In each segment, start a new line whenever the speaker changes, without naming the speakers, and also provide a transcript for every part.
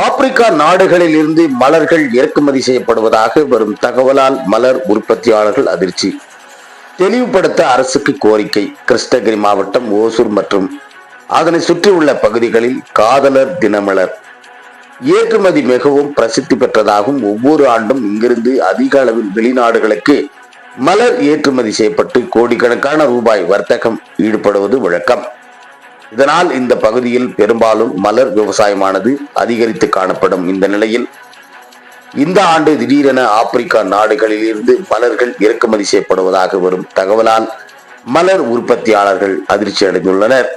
Africa நாடுகளில் இருந்து மலர்கள் இறக்குமதி செய்யப்படுவதாக வரும் தகவலால் மலர் உற்பத்தியாளர்கள் அதிர்ச்சி. தெளிவுபடுத்த அரசுக்கு கோரிக்கை கிருஷ்ணகிரி மாவட்டம் ஓசூர் மற்றும் அதனை சுற்றியுள்ள பகுதிகளில் காதலர் தினமலர். ஏற்றுமதி மிகவும் பிரசித்தி பெற்றதாகவும் ஒவ்வொரு ஆண்டும் இங்கிருந்து அதிக அளவில் வெளிநாடுகளுக்கு மலர் ஏற்றுமதி செய்யப்பட்டு கோடிக்கணக்கான ரூபாய் வர்த்தகம் ஈடுபடுவது வழக்கம். இதனால் இந்த பகுதியில் பெரும்பாலும் மலர் விவசாயமானது அதிகரித்து காணப்படும் இந்த நிலையில். இந்த ஆண்டு திடீரென ஆப்பிரிக்கா நாடுகளில் இருந்து மலர்கள் இறக்குமதி செய்யப்படுவதாக வரும் தகவலால் மலர் உற்பத்தியாளர்கள் அதிர்ச்சி அடைந்துள்ளனர்.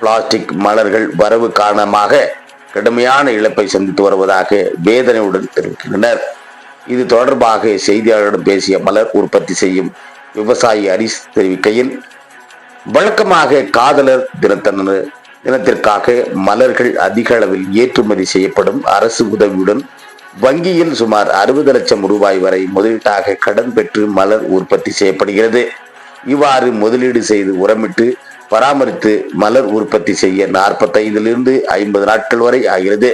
பிளாஸ்டிக் மலர்கள் வரவு காரணமாக கடுமையான இழப்பை சந்தித்து வருவதாக வேதனையுடன் தெரிவிக்கின்றனர். இது தொடர்பாக செய்தியாளர்களிடம் பேசிய மலர் உற்பத்தி செய்யும் விவசாயி ஹரிஸ் தெரிவிக்கையில் வழக்கமாக காதலர் தினத்தன்று தினத்திற்காக மலர்கள் அதிக அளவில் ஏற்றுமதி செய்யப்படும் அரசு உதவியுடன் வங்கியில் சுமார் அறுபது லட்சம் ரூபாய் வரை முதலீட்டாக கடன் பெற்று மலர் உற்பத்தி செய்யப்படுகிறது. இவ்வாறு முதலீடு செய்து உரமிட்டு பராமரித்து மலர் உற்பத்தி செய்ய நாற்பத்தைந்திலிருந்து ஐம்பது நாட்கள் வரை ஆகிறது.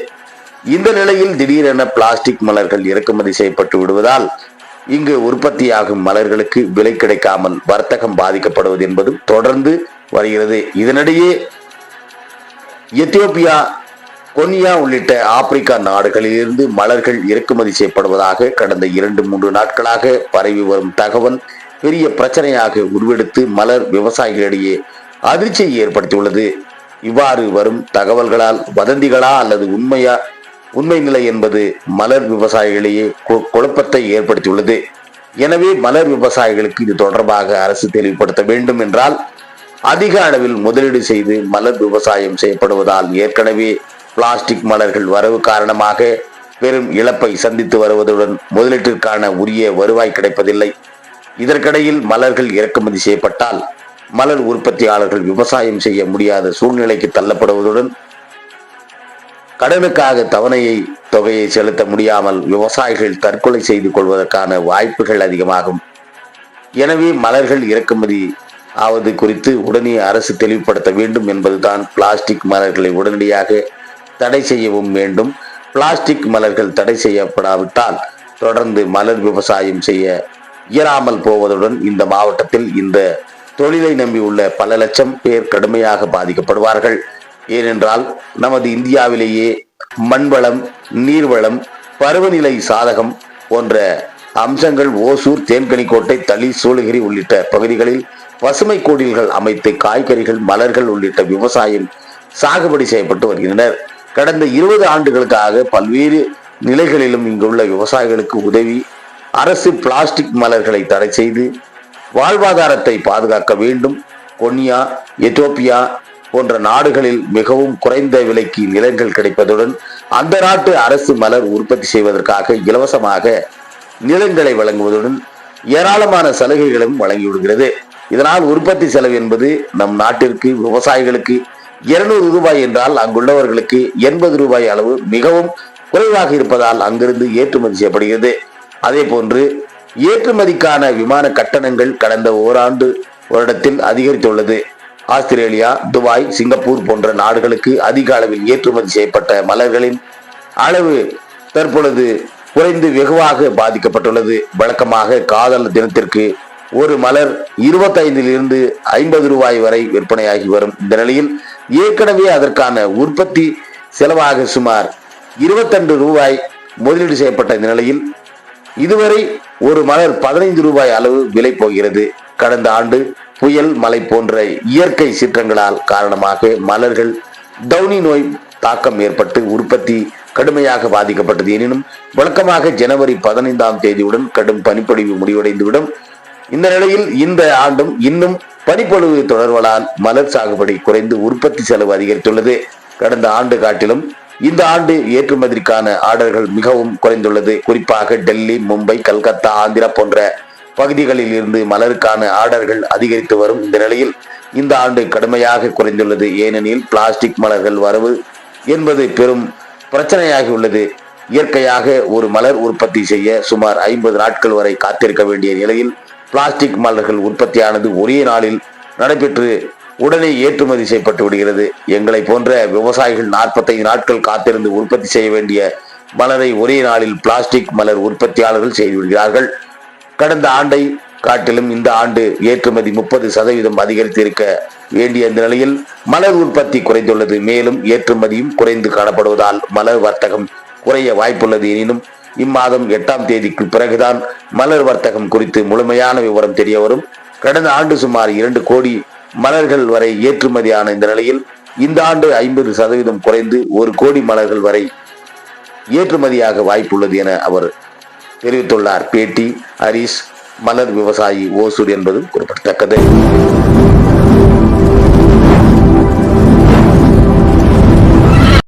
இந்த நிலையில் திடீரென பிளாஸ்டிக் மலர்கள் இறக்குமதி செய்யப்பட்டு விடுவதால் இங்கு உற்பத்தியாகும் மலர்களுக்கு விலை கிடைக்காமல் வர்த்தகம் பாதிக்கப்படுவது என்பதும் தொடர்ந்து வருகிறது. இதனிடையே எத்தியோப்பியா கொன்னியா உள்ளிட்ட ஆப்பிரிக்கா நாடுகளிலிருந்து மலர்கள் இறக்குமதி செய்யப்படுவதாக கடந்த இரண்டு மூன்று நாட்களாக பரவி வரும் தகவல் பெரிய பிரச்சனையாக உருவெடுத்து மலர் விவசாயிகளிடையே அதிர்ச்சியை ஏற்படுத்தியுள்ளது. இவ்வாறு வரும் தகவல்களால் வதந்திகளா அல்லது உண்மையா உண்மை நிலை என்பது மலர் விவசாயிகளையே கு- குழப்பத்தை ஏற்படுத்தியுள்ளது. எனவே மலர் விவசாயிகளுக்கு இது தொடர்பாக அரசு தெளிவுபடுத்த வேண்டும் என்றால் அதிக அளவில் முதலீடு செய்து மலர் விவசாயம் செய்யப்படுவதால் ஏற்கனவே பிளாஸ்டிக் மலர்கள் வரவு காரணமாக பெரும் இழப்பை சந்தித்து வருவதுடன் முதலீட்டிற்கான உரிய வருவாய் கிடைப்பதில்லை. இதற்கிடையில் மலர்கள் இறக்குமதி செய்யப்பட்டால் மலர் உற்பத்தியாளர்கள் விவசாயம் செய்ய முடியாத சூழ்நிலைக்கு தள்ளப்படுவதுடன் கடனுக்காக தவணையை தொகையை செலுத்த முடியாமல் விவசாயிகள் தற்கொலை செய்து கொள்வதற்கான வாய்ப்புகள் அதிகமாகும். எனவே மலர்கள் இறக்குமதி ஆவது குறித்து உடனே அரசு தெளிவுபடுத்த வேண்டும் என்பதுதான் பிளாஸ்டிக் மலர்களை உடனடியாக தடை செய்யவும் வேண்டும். பிளாஸ்டிக் மலர்கள் தடை செய்யப்படாவிட்டால் தொடர்ந்து மலர் விவசாயம் செய்ய இயலாமல் போவதுடன் இந்த மாவட்டத்தில் இந்த தொழிலை நம்பியுள்ள பல லட்சம் பேர் கடுமையாக பாதிக்கப்படுவார்கள். ஏனென்றால் நமது இந்தியாவிலேயே மண்வளம் நீர்வளம் பருவநிலை சாதகம் போன்ற அம்சங்கள் ஓசூர் தேன்கனிக்கோட்டை தளி சூளகிரி உள்ளிட்ட பகுதிகளில் பசுமை கோடில்கள் அமைத்து காய்கறிகள் மலர்கள் உள்ளிட்ட விவசாயம் சாகுபடி செய்யப்பட்டு வருகின்றனர். கடந்த இருபது ஆண்டுகளுக்காக பல்வேறு நிலைகளிலும் இங்குள்ள விவசாயிகளுக்கு உதவி அரசு பிளாஸ்டிக் மலர்களை தடை செய்து வாழ்வாதாரத்தை பாதுகாக்க வேண்டும். கொன்யா எத்தோப்பியா போன்ற நாடுகளில் மிகவும் குறைந்த விலைக்கு நிலங்கள் கிடைப்பதுடன் அந்த நாட்டு அரசு மலர் உற்பத்தி செய்வதற்காக இலவசமாக நிலங்களை வழங்குவதுடன் ஏராளமான சலுகைகளும் வழங்கிவிடுகிறது இதனால் உற்பத்தி செலவு என்பது நம் நாட்டிற்கு விவசாயிகளுக்கு இருநூறு ரூபாய் என்றால் அங்குள்ளவர்களுக்கு எண்பது ரூபாய் அளவு மிகவும் குறைவாக இருப்பதால் அங்கிருந்து ஏற்றுமதி செய்யப்படுகிறது. அதே போன்று ஏற்றுமதிக்கான விமான கட்டணங்கள் கடந்த ஓராண்டு வருடத்தில் அதிகரித்துள்ளது. ஆஸ்திரேலியா துபாய் சிங்கப்பூர் போன்ற நாடுகளுக்கு அதிக அளவில் ஏற்றுமதி செய்யப்பட்ட மலர்களின் அளவு தற்பொழுது குறைந்து வெகுவாக பாதிக்கப்பட்டுள்ளது. வழக்கமாக காதல் தினத்திற்கு ஒரு மலர் இருபத்தைந்தில் இருந்து ஐம்பது ரூபாய் வரை விற்பனையாகி வரும். இந்த நிலையில் ஏற்கனவே அதற்கான உற்பத்தி செலவாக சுமார் இருபத்தெண்டு ரூபாய் முதலீடு செய்யப்பட்ட இந்த நிலையில் இதுவரை ஒரு மலர் பதினைந்து ரூபாய் அளவு விலை போகிறது. கடந்த ஆண்டு புயல் மலை போன்ற இயற்கை சீற்றங்களால் காரணமாக மலர்கள் டவுனி நோய் தாக்கம் ஏற்பட்டு உற்பத்தி கடுமையாக பாதிக்கப்பட்டது. எனினும் வழக்கமாக ஜனவரி பதினைந்தாம் தேதியுடன் கடும் பனிப்பொழிவு முடிவடைந்துவிடும். இந்த நிலையில் இந்த ஆண்டும் இன்னும் பனிப்பொழிவு தொடர்வதால் மலர் சாகுபடி குறைந்து உற்பத்தி செலவு அதிகரித்துள்ளது. கடந்த ஆண்டு காட்டிலும் இந்த ஆண்டு ஏற்றுமதிக்கான ஆர்டர்கள் மிகவும் குறைந்துள்ளது. குறிப்பாக டெல்லி மும்பை கல்கத்தா ஆந்திரா போன்ற பகுதிகளில் இருந்து மலருக்கான ஆர்டர்கள் அதிகரித்து வரும் இந்த நிலையில் இந்த ஆண்டு கடுமையாக குறைந்துள்ளது. ஏனெனில் பிளாஸ்டிக் மலர்கள் வரவு என்பது பெரும் பிரச்சனையாகி உள்ளது. இயற்கையாக ஒரு மலர் உற்பத்தி செய்ய சுமார் ஐம்பது நாட்கள் வரை காத்திருக்க வேண்டிய நிலையில் பிளாஸ்டிக் மலர்கள் உற்பத்தியானது ஒரே நாளில் நடைபெற்று உடனே ஏற்றுமதி செய்யப்பட்டு விடுகிறது. எங்களை போன்ற விவசாயிகள் 45 நாட்கள் காத்திருந்து உற்பத்தி செய்ய வேண்டிய மலரை ஒரே நாளில் பிளாஸ்டிக் மலர் உற்பத்தியாளர்கள் செய்து விடுகிறார்கள். கடந்த ஆண்டை காட்டிலும் இந்த ஆண்டு ஏற்றுமதி முப்பது சதவீதம் அதிகரித்திருக்க வேண்டிய இந்த நிலையில் மலர் உற்பத்தி குறைந்துள்ளது. மேலும் ஏற்றுமதியும் குறைந்து காணப்படுவதால் மலர் வர்த்தகம் குறைய வாய்ப்புள்ளது. எனினும் இம்மாதம் எட்டாம் தேதிக்கு பிறகுதான் மலர் வர்த்தகம் குறித்து முழுமையான விவரம் தெரிய வரும். கடந்த ஆண்டு சுமார் இரண்டு கோடி மலர்கள் வரை ஏற்றுமதியான இந்த நிலையில் இந்த ஆண்டு ஐம்பது சதவீதம் குறைந்து ஒரு கோடி மலர்கள் வரை ஏற்றுமதியாக வாய்ப்புள்ளது என அவர் தெரிவித்துள்ளார். பேட்டி ஹரிஷ் மலர் விவசாயி ஓசூர் என்பதும் குறிப்பிடத்தக்கது.